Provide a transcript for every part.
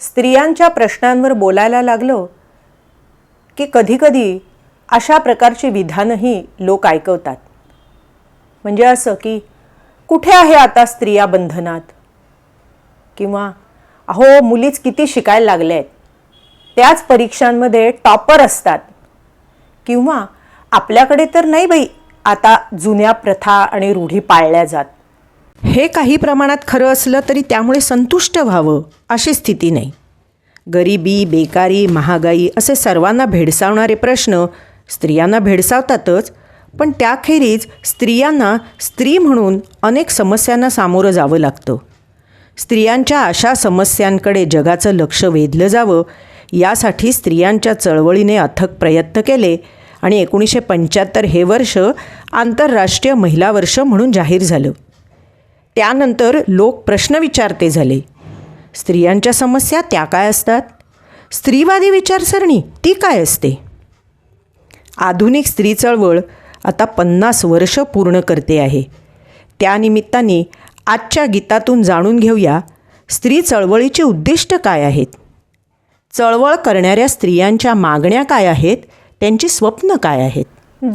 स्त्रियांच्या प्रश्नांवर बोलायला लागलो की कधीकधी अशा प्रकारची विधानंही लोक ऐकवतात. म्हणजे असं की कुठे आहे आता स्त्रिया बंधनात? किंवा अहो मुलीच किती शिकायला लागल्या आहेत त्याच परीक्षांमध्ये टॉपर असतात. किंवा आपल्याकडे तर नाही बाई आता जुन्या प्रथा आणि रूढी पाळल्या जात. हे काही प्रमाणात खरं असलं तरी त्यामुळे संतुष्ट व्हावं अशी स्थिती नाही. गरिबी बेकारी महागाई असे सर्वांना भेडसावणारे प्रश्न स्त्रियांना भेडसावतातच पण त्याखेरीज स्त्रियांना स्त्री म्हणून अनेक समस्यांना सामोरं जावं लागतं. स्त्रियांच्या अशा समस्यांकडे जगाचं लक्ष वेधलं जावं यासाठी स्त्रियांच्या चळवळीने अथक प्रयत्न केले आणि एकोणीसशे पंच्याहत्तर हे वर्ष आंतरराष्ट्रीय महिला वर्ष म्हणून जाहीर झालं. त्यानंतर लोक प्रश्न विचारते झाले. स्त्रियांच्या समस्या त्या काय असतात? स्त्रीवादी विचारसरणी ती काय असते? आधुनिक स्त्री चळवळ आता पन्नास वर्ष पूर्ण करते आहे. त्यानिमित्ताने आजच्या गीतातून जाणून घेऊया स्त्री चळवळीचे उद्दिष्ट काय आहेत? चळवळ करणाऱ्या स्त्रियांच्या मागण्या काय आहेत? त्यांची स्वप्न काय आहेत?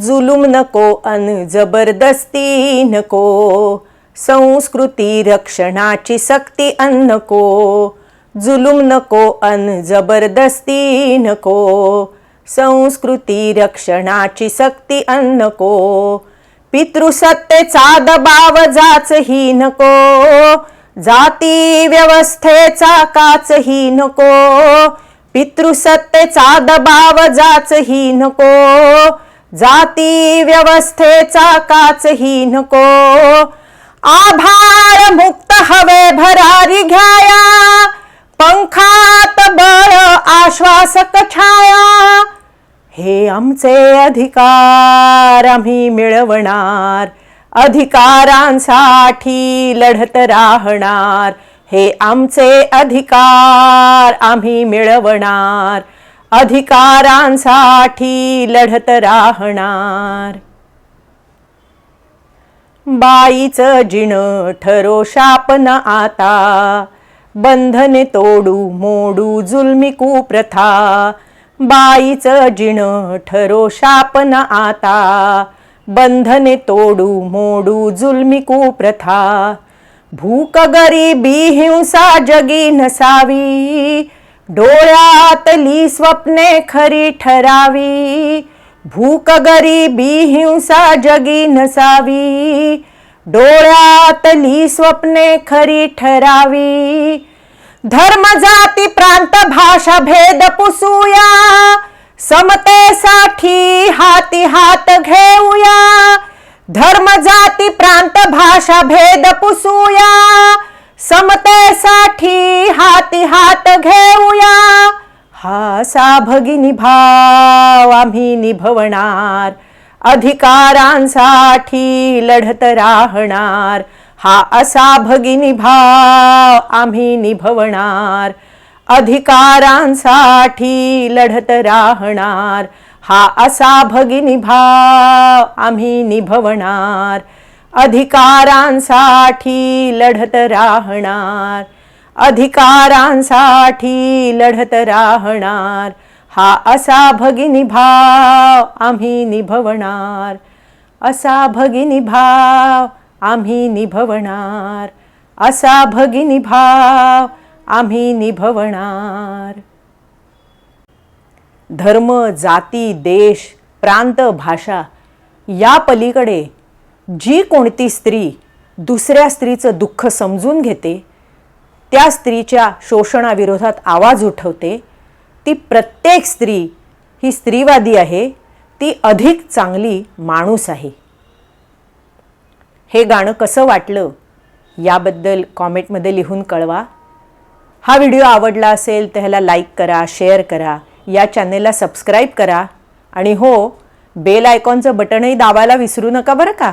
जुलूम नको अन जबरदस्ती नको. संस्कृती रक्षणाची सक्ती अन नको जुलूम नको अन जबरदस्ती नको. संस्कृती रक्षणाची सक्ती अन नको पितृसत्तेचा दबाव जाचही नको जाती व्यवस्थेचा काचही नको पितृसत्तेचा दबाव जाचही नको जाती व्यवस्थेचा काचही नको. आभार मुक्त हवे भरारी घ्याया. पंखात बळ आश्वासक छाया. हे आमचे अधिकार आम्ही मिळवणार. अधिकारांसाठी लढत राहणार. हे आमचे अधिकार आम्ही मिळवणार. अधिकारांसाठी लढत राहणार. बाईचं जिण ठरो शापन आता. बंधने तोडू मोडू जुलमी कुप्रथा बाईचं जिण ठरो शापन आता. बंधने तोडू मोडू जुलमी कुप्रथा भूक गरिबी हिंसा जगी नसावी. डोळ्यातली स्वप्ने खरी ठरावी. भूक गरिबी हिंसा जगी नसावी डोळ्यातली स्वप्ने खरी ठरावी. धर्म जाती प्रांत भाषा भेद पुसूया समतेसाठी हाती हात घेऊया. धर्म जाती प्रांत भाषा भेद पुसूया समतेसाठी हाती हात घेऊया. हा भगिनी भाव आम्ही निभवणार. अधिकारांसाठी लढत राहणार. हा असा भगिनी भाव आम्ही निभवणार. अधिकारांसाठी लढत राहणार. हा असा भगिनी भाव आम्ही निभवणार. अधिकारांसाठी लढत राहणार. अधिकारांसाठी लढत राहणार. हा असा भगिनी भाव आम्ही निभवणार. असा भगिनी भाव आम्ही निभवणार. असा भगिनी भाव आम्ही निभवणार. धर्म जाती देश प्रांत भाषा या पलीकडे जी कोणती स्त्री दुसऱ्या स्त्रीचं दुःख समजून घेते त्या स्त्रीच्या शोषणाविरोधात आवाज उठवते ती प्रत्येक स्त्री ही स्त्रीवादी आहे ती अधिक चांगली माणूस आहे. हे गाणं कसं वाटलं याबद्दल कॉमेंटमध्ये लिहून कळवा. हा व्हिडिओ आवडला असेल तर ह्याला लाईक करा शेअर करा या चॅनेलला सबस्क्राईब करा. आणि हो बेल आयकॉनचं बटनही दाबायला विसरू नका बरं का?